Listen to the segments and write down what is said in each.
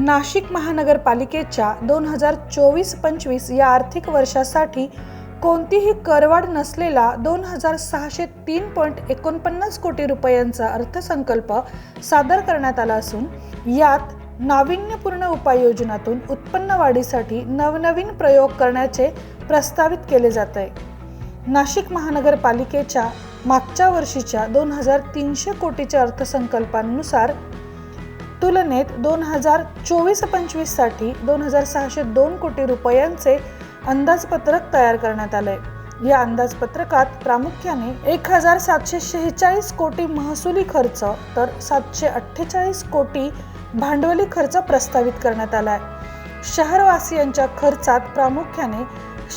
नाशिक महानगरपालिकेच्या दोन हजार चोवीस पंचवीस या आर्थिक वर्षासाठी कोणतीही करवाढ नसलेला दोन हजार सहाशे तीन पॉईंट एकोणपन्नास कोटी रुपयांचा अर्थसंकल्प सादर करण्यात आला असून यात नाविन्यपूर्ण उपाययोजनातून उत्पन्न वाढीसाठी नवनवीन प्रयोग करण्याचे प्रस्तावित केले जात आहे. नाशिक महानगरपालिकेच्या मागच्या वर्षीच्या दोन हजार तीनशे कोटीच्या अर्थसंकल्पानुसार तुलनेत दोन हजार चोवीस पंचवीससाठी दोन हजार सहाशे दोन कोटी रुपयांचे अंदाजपत्रक तयार करण्यात आले या अंदाजपत्रकात प्रामुख्याने एक हजार सातशे शेहेचाळीस कोटी महसुली खर्च तर सातशे अठ्ठेचाळीस कोटी भांडवली खर्च प्रस्तावित करण्यात आला आहे शहरवासियांच्या खर्चात प्रामुख्याने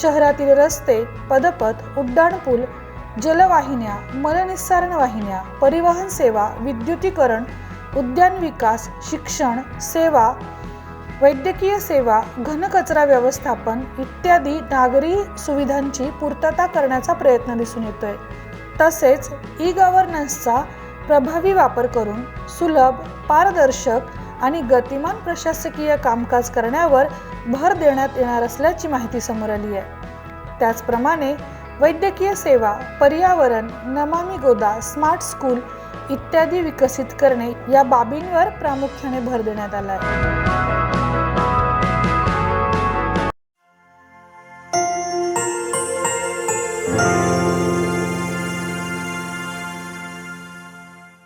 शहरातील रस्ते पदपथ उड्डाणपूल जलवाहिन्या मलनिस्सारण वाहिन्या परिवहन सेवा विद्युतीकरण उद्यान विकास शिक्षण सेवा वैद्यकीय सेवा घनकचरा व्यवस्थापन इत्यादी नागरी सुविधांची पूर्तता करण्याचा प्रयत्न दिसून येतोय. तसेच ई गव्हर्नन्सचा प्रभावी वापर करून सुलभ पारदर्शक आणि गतिमान प्रशासकीय कामकाज करण्यावर भर देण्यात येणार असल्याची माहिती समोर आली आहे. त्याचप्रमाणे वैद्यकीय सेवा पर्यावरण नमामी गोदा स्मार्ट स्कूल इत्यादी विकसित करणे या बाबींवर प्रामुख्याने भर देण्यात आला आहे.